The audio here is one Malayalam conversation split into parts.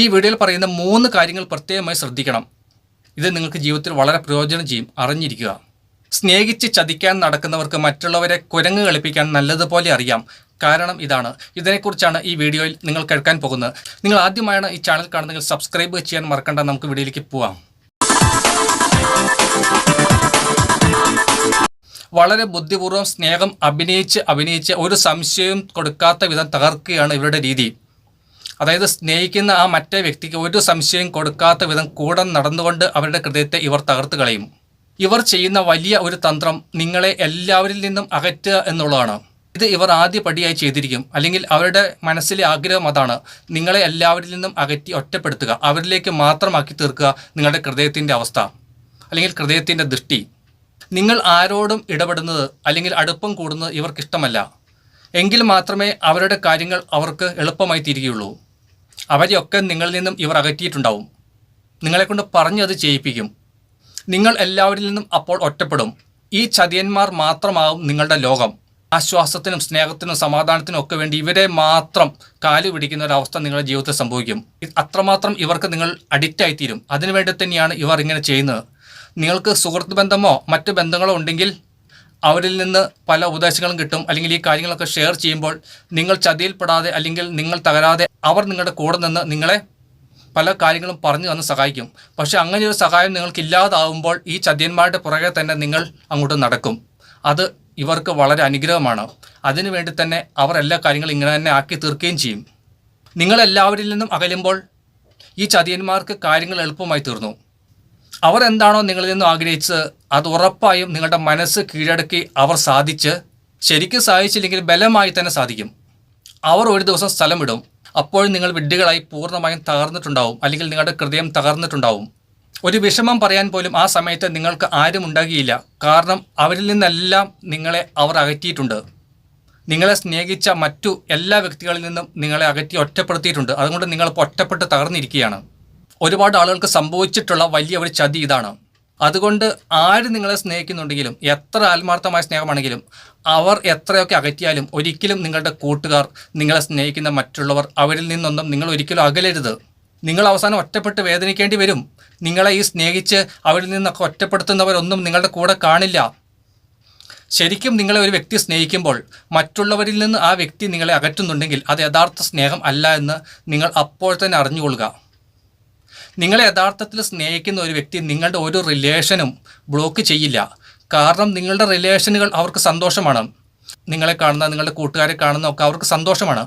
ഈ വീഡിയോയിൽ പറയുന്ന മൂന്ന് കാര്യങ്ങൾ പ്രത്യേകമായി ശ്രദ്ധിക്കണം. ഇത് നിങ്ങൾക്ക് ജീവിതത്തിൽ വളരെ പ്രയോജനം ചെയ്യും. അറിഞ്ഞിരിക്കുക. സ്നേഹിച്ച് ചതിക്കാൻ നടക്കുന്നവർക്ക് മറ്റുള്ളവരെ കുരങ്ങ് കളിപ്പിക്കാൻ നല്ലതുപോലെ അറിയാം. കാരണം ഇതാണ്. ഇതിനെക്കുറിച്ചാണ് ഈ വീഡിയോയിൽ നിങ്ങൾ കേൾക്കാൻ പോകുന്നത്. നിങ്ങൾ ആദ്യമായാണ് ഈ ചാനൽ കാണുന്നെങ്കിൽ സബ്സ്ക്രൈബ് ചെയ്യാൻ മറക്കണ്ട. നമുക്ക് വീഡിയോയിലേക്ക് പോവാം. വളരെ ബുദ്ധിപൂർവം സ്നേഹം അഭിനയിച്ച് അഭിനയിച്ച് ഒരു സംശയവും കൊടുക്കാത്ത വിധം തകർക്കുകയാണ് ഇവരുടെ രീതി. അതായത് സ്നേഹിക്കുന്ന ആ മറ്റേ വ്യക്തിക്ക് ഒരു സംശയം കൊടുക്കാത്ത വിധം കൂടെ നടന്നുകൊണ്ട് അവരുടെ ഹൃദയത്തെ ഇവർ തകർത്ത് കളയും. ഇവർ ചെയ്യുന്ന വലിയ ഒരു തന്ത്രം നിങ്ങളെ എല്ലാവരിൽ നിന്നും അകറ്റുക എന്നുള്ളതാണ്. ഇത് ഇവർ ആദ്യ പടിയായി ചെയ്തിരിക്കും. അല്ലെങ്കിൽ അവരുടെ മനസ്സിലെ ആഗ്രഹം അതാണ് നിങ്ങളെ എല്ലാവരിൽ നിന്നും അകറ്റി ഒറ്റപ്പെടുത്തുക. അവരിലേക്ക് മാത്രമാക്കി തീർക്കുക നിങ്ങളുടെ ഹൃദയത്തിന്റെ അവസ്ഥ അല്ലെങ്കിൽ ഹൃദയത്തിന്റെ ദൃഷ്ടി. നിങ്ങൾ ആരോടും ഇടപെടുന്നത് അല്ലെങ്കിൽ അടുപ്പം കൂടുന്നത് ഇവർക്കിഷ്ടമല്ല. എങ്കിൽ മാത്രമേ അവരുടെ കാര്യങ്ങൾ അവർക്ക് എളുപ്പമായി തീരുകയുള്ളൂ. അവരെയൊക്കെ നിങ്ങളിൽ നിന്നും ഇവർ അകറ്റിയിട്ടുണ്ടാവും. നിങ്ങളെക്കൊണ്ട് പറഞ്ഞത് ചെയ്യിപ്പിക്കും. നിങ്ങൾ എല്ലാവരിൽ നിന്നും അപ്പോൾ ഒറ്റപ്പെടും. ഈ ചതിയന്മാർ മാത്രമാവും നിങ്ങളുടെ ലോകം. ആശ്വാസത്തിനും സ്നേഹത്തിനും സമാധാനത്തിനും ഒക്കെ വേണ്ടി ഇവരെ മാത്രം കാലു പിടിക്കുന്ന ഒരു അവസ്ഥ നിങ്ങളുടെ ജീവിതത്തിൽ സംഭവിക്കും. അത്രമാത്രം ഇവർക്ക് നിങ്ങൾ അഡിക്റ്റ് ആയിത്തീരും. അതിനുവേണ്ടി തന്നെയാണ് ഇവർ ഇങ്ങനെ ചെയ്യുന്നത്. നിങ്ങൾക്ക് സുഹൃത്ത് ബന്ധമോ മറ്റു ബന്ധങ്ങളോ ഉണ്ടെങ്കിൽ അവരിൽ നിന്ന് പല ഉപദേശങ്ങളും കിട്ടും. അല്ലെങ്കിൽ ഈ കാര്യങ്ങളൊക്കെ ഷെയർ ചെയ്യുമ്പോൾ നിങ്ങൾ ചതിയിൽപ്പെടാതെ അല്ലെങ്കിൽ നിങ്ങൾ തകരാതെ അവർ നിങ്ങളുടെ കൂടെ നിന്ന് നിങ്ങളെ പല കാര്യങ്ങളും പറഞ്ഞു തന്ന് സഹായിക്കും. പക്ഷേ അങ്ങനെ ഒരു സഹായം നിങ്ങൾക്ക് ഇല്ലാതാവുമ്പോൾ ഈ ചതിയന്മാരുടെ പുറകെ തന്നെ നിങ്ങൾ അങ്ങോട്ട് നടക്കും. അത് ഇവർക്ക് വളരെ അനുഗ്രഹമാണ്. അതിനുവേണ്ടി തന്നെ അവർ എല്ലാ കാര്യങ്ങളും ഇങ്ങനെ തന്നെ ആക്കി തീർക്കുകയും ചെയ്യും. നിങ്ങളെല്ലാവരിൽ നിന്നും അകലുമ്പോൾ ഈ ചതിയന്മാർക്ക് കാര്യങ്ങൾ എളുപ്പമായി തീർന്നു. അവർ എന്താണോ നിങ്ങളിൽ നിന്നും ആഗ്രഹിച്ചത് അത് ഉറപ്പായും നിങ്ങളുടെ മനസ്സ് കീഴടക്കി അവർ സാധിച്ച് ശരിക്കും സാധിച്ചില്ലെങ്കിൽ ബലമായി തന്നെ സാധിക്കും. അവർ ഒരു ദിവസം സ്ഥലം വിടും. അപ്പോൾ നിങ്ങൾ വിഡ്ഢികളായി പൂർണമായും തകർന്നിട്ടുണ്ടാവും. അല്ലെങ്കിൽ നിങ്ങളുടെ ഹൃദയം തകർന്നിട്ടുണ്ടാവും. ഒരു വിഷമം പറയാൻ പോലും ആ സമയത്ത് നിങ്ങൾക്ക് ആരും ഉണ്ടാകിയില്ല. കാരണം അവരിൽ നിന്നെല്ലാം നിങ്ങളെ അവർ അകറ്റിയിട്ടുണ്ട്. നിങ്ങളെ സ്നേഹിച്ച മറ്റു എല്ലാ വ്യക്തികളിൽ നിന്നും നിങ്ങളെ അകറ്റി ഒറ്റപ്പെടുത്തിയിട്ടുണ്ട്. അതുകൊണ്ട് നിങ്ങളിപ്പോൾ ഒറ്റപ്പെട്ട് തകർന്നിരിക്കുകയാണ്. ഒരുപാട് ആളുകൾക്ക് സംഭവിച്ചിട്ടുള്ള വലിയ ഒരു ചതി ഇതാണ്. അതുകൊണ്ട് ആര് നിങ്ങളെ സ്നേഹിക്കുന്നുണ്ടെങ്കിലും എത്ര ആത്മാർത്ഥമായ സ്നേഹമാണെങ്കിലും അവർ എത്രയൊക്കെ അകറ്റിയാലും ഒരിക്കലും നിങ്ങളുടെ കൂട്ടുകാർ നിങ്ങളെ സ്നേഹിക്കുന്ന മറ്റുള്ളവർ അവരിൽ നിന്നൊന്നും നിങ്ങൾ ഒരിക്കലും അകലരുത്. നിങ്ങൾ അവസാനം ഒറ്റപ്പെട്ട് വേദനിക്കേണ്ടി വരും. നിങ്ങളെ ഈ സ്നേഹിച്ച് അവരിൽ നിന്നൊക്കെ ഒറ്റപ്പെടുത്തുന്നവരൊന്നും നിങ്ങളുടെ കൂടെ കാണില്ല. ശരിക്കും നിങ്ങളെ ഒരു വ്യക്തി സ്നേഹിക്കുമ്പോൾ മറ്റുള്ളവരിൽ നിന്ന് ആ വ്യക്തി നിങ്ങളെ അകറ്റുന്നുണ്ടെങ്കിൽ അത് യഥാർത്ഥ സ്നേഹം അല്ല എന്ന് നിങ്ങൾ അപ്പോൾ തന്നെ അറിഞ്ഞുകൊള്ളുക. നിങ്ങളെ യഥാർത്ഥത്തിൽ സ്നേഹിക്കുന്ന ഒരു വ്യക്തി നിങ്ങളുടെ ഒരു റിലേഷനും ബ്ലോക്ക് ചെയ്യില്ല. കാരണം നിങ്ങളുടെ റിലേഷനുകൾ അവർക്ക് സന്തോഷമാണ്. നിങ്ങളെ കാണുന്ന നിങ്ങളുടെ കൂട്ടുകാരെ കാണുന്ന ഒക്കെ അവർക്ക് സന്തോഷമാണ്.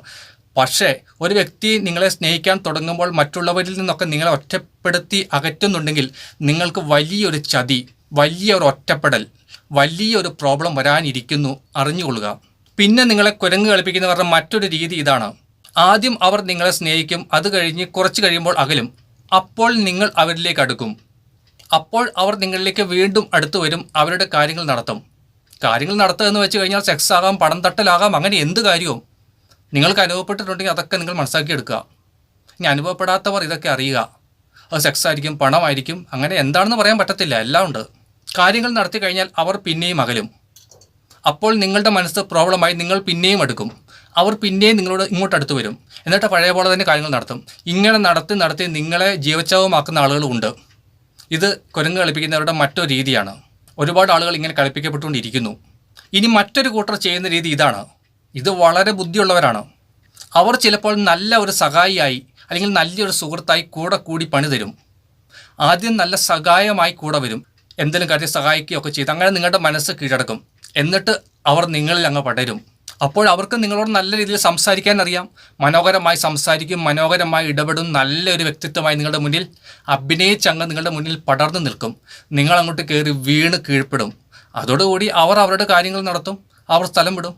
പക്ഷേ ഒരു വ്യക്തി നിങ്ങളെ സ്നേഹിക്കാൻ തുടങ്ങുമ്പോൾ മറ്റുള്ളവരിൽ നിന്നൊക്കെ നിങ്ങളെ ഒറ്റപ്പെടുത്തി അകറ്റുന്നുണ്ടെങ്കിൽ നിങ്ങൾക്ക് വലിയൊരു ചതി വലിയൊരു ഒറ്റപ്പെടൽ വലിയൊരു പ്രോബ്ലം വരാനിരിക്കുന്നു അറിഞ്ഞുകൊള്ളുക. പിന്നെ നിങ്ങളെ കുരങ്ങ് കളിപ്പിക്കുന്നവരുടെ മറ്റൊരു രീതി ഇതാണ്. ആദ്യം അവർ നിങ്ങളെ സ്നേഹിക്കും അത് കഴിഞ്ഞ് കുറച്ച് കഴിയുമ്പോൾ അകലും. അപ്പോൾ നിങ്ങൾ അവരിലേക്ക് അടുക്കും. അപ്പോൾ അവർ നിങ്ങളിലേക്ക് വീണ്ടും അടുത്തു വരും അവരുടെ കാര്യങ്ങൾ നടത്തും. കാര്യങ്ങൾ നടത്തുക എന്ന് വെച്ച് കഴിഞ്ഞാൽ സെക്സ് ആകാം പണം തട്ടലാകാം അങ്ങനെ എന്ത് കാര്യവും. നിങ്ങൾക്ക് അനുഭവപ്പെട്ടിട്ടുണ്ടെങ്കിൽ അതൊക്കെ നിങ്ങൾ മനസ്സാക്കിയെടുക്കുക ഇനി അനുഭവപ്പെടാത്തവർ ഇതൊക്കെ അറിയുക. അത് സെക്സ് ആയിരിക്കും പണമായിരിക്കും അങ്ങനെ എന്താണെന്ന് പറയാൻ പറ്റത്തില്ല എല്ലാം ഉണ്ട്. കാര്യങ്ങൾ നടത്തി കഴിഞ്ഞാൽ അവർ പിന്നെയും അകലും. അപ്പോൾ നിങ്ങളുടെ മനസ്സ് പ്രോബ്ലമായി നിങ്ങൾ പിന്നെയും എടുക്കും അവർ പിന്നെയും നിങ്ങളോട് ഇങ്ങോട്ട് അടുത്ത് വരും. എന്നിട്ട് പഴയ പോലെ തന്നെ കാര്യങ്ങൾ നടത്തും. ഇങ്ങനെ നടത്തി നടത്തി നിങ്ങളെ ജീവച്ചാവുമാക്കുന്ന ആളുകളുമുണ്ട് ഇത് കുരങ്ങ് കളിപ്പിക്കുന്നവരുടെ മറ്റൊരു രീതിയാണ്. ഒരുപാട് ആളുകൾ ഇങ്ങനെ കളിപ്പിക്കപ്പെട്ടുകൊണ്ടിരിക്കുന്നു. ഇനി മറ്റൊരു കൂട്ടർ ചെയ്യുന്ന രീതി ഇതാണ്. ഇത് വളരെ ബുദ്ധിയുള്ളവരാണ്. അവർ ചിലപ്പോൾ നല്ല ഒരു സഹായിയായി അല്ലെങ്കിൽ നല്ലൊരു സുഹൃത്തായി കൂടെ കൂടി പണി തരും. ആദ്യം നല്ല സഹായമായി കൂടെ വരും. എന്തെങ്കിലും കാര്യം സഹായിക്കുകയൊക്കെ ചെയ്ത് അങ്ങനെ നിങ്ങളുടെ മനസ്സ് കീഴടക്കും. എന്നിട്ട് അവർ നിങ്ങളിൽ അങ്ങ് പടരും. അപ്പോൾ അവർക്ക് നിങ്ങളോട് നല്ല രീതിയിൽ സംസാരിക്കാൻ അറിയാം. മനോഹരമായി സംസാരിക്കും മനോഹരമായി ഇടപെടും നല്ലൊരു വ്യക്തിത്വമായി നിങ്ങളുടെ മുന്നിൽ അഭിനയിച്ചങ്ങ് നിങ്ങളുടെ മുന്നിൽ പടർന്നു നിൽക്കും. നിങ്ങൾ അങ്ങോട്ട് കയറി വീണ് കീഴ്പ്പെടും. അതോടുകൂടി അവർ അവരുടെ കാര്യങ്ങൾ നടത്തും അവർ സ്ഥലം വിടും.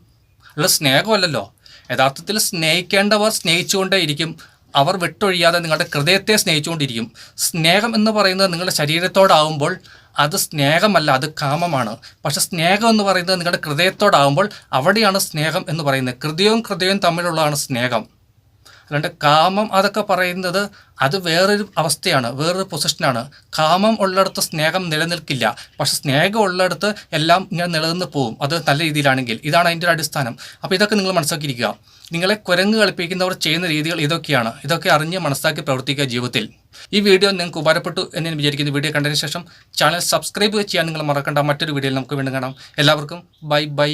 അല്ല സ്നേഹമല്ലല്ലോ. യഥാർത്ഥത്തിൽ സ്നേഹിക്കേണ്ടവർ സ്നേഹിച്ചുകൊണ്ടേയിരിക്കും. അവർ വിട്ടൊഴിയാതെ നിങ്ങളുടെ ഹൃദയത്തെ സ്നേഹിച്ചുകൊണ്ടിരിക്കും. സ്നേഹം എന്ന് പറയുന്നത് നിങ്ങളുടെ ശരീരത്തോടാവുമ്പോൾ അത് സ്നേഹമല്ല അത് കാമമാണ്. പക്ഷെ സ്നേഹം എന്ന് പറയുന്നത് നിങ്ങളുടെ ഹൃദയത്തോടാവുമ്പോൾ അവിടെയാണ് സ്നേഹം എന്ന് പറയുന്നത്. ഹൃദയവും ഹൃദയവും തമ്മിലുള്ളതാണ് സ്നേഹം. അല്ലാണ്ട് കാമം അതൊക്കെ പറയുന്നത് അത് വേറൊരു അവസ്ഥയാണ് വേറൊരു പൊസിഷനാണ് കാമം ഉള്ളിടത്ത് സ്നേഹം നിലനിൽക്കില്ല. പക്ഷെ സ്നേഹം ഉള്ളിടത്ത് എല്ലാം ഇങ്ങനെ നിലനിന്ന് പോകും അത് നല്ല രീതിയിലാണെങ്കിൽ ഇതാണ് അതിന്റെ അടിസ്ഥാനം. അപ്പോൾ ഇതൊക്കെ നിങ്ങൾ മനസ്സിലാക്കിയിരിക്കുക. നിങ്ങളെ കുരങ്ങ് കളിപ്പിക്കുന്നവർ ചെയ്യുന്ന രീതികൾ ഇതൊക്കെയാണ്. ഇതൊക്കെ അറിഞ്ഞ് മനസ്സിലാക്കി പ്രവർത്തിക്കുക ജീവിതത്തിൽ. ഈ വീഡിയോ നിങ്ങൾക്ക് ഉപകാരപ്പെട്ടു എന്ന് ഞാൻ വിചാരിക്കുന്നു. വീഡിയോ കണ്ടതിന് ശേഷം ചാനൽ സബ്സ്ക്രൈബ് ചെയ്യാൻ നിങ്ങൾ മറക്കണ്ട. മറ്റൊരു വീഡിയോയിൽ നമുക്ക് വീണ്ടും കാണാം. എല്ലാവർക്കും ബൈ ബൈ.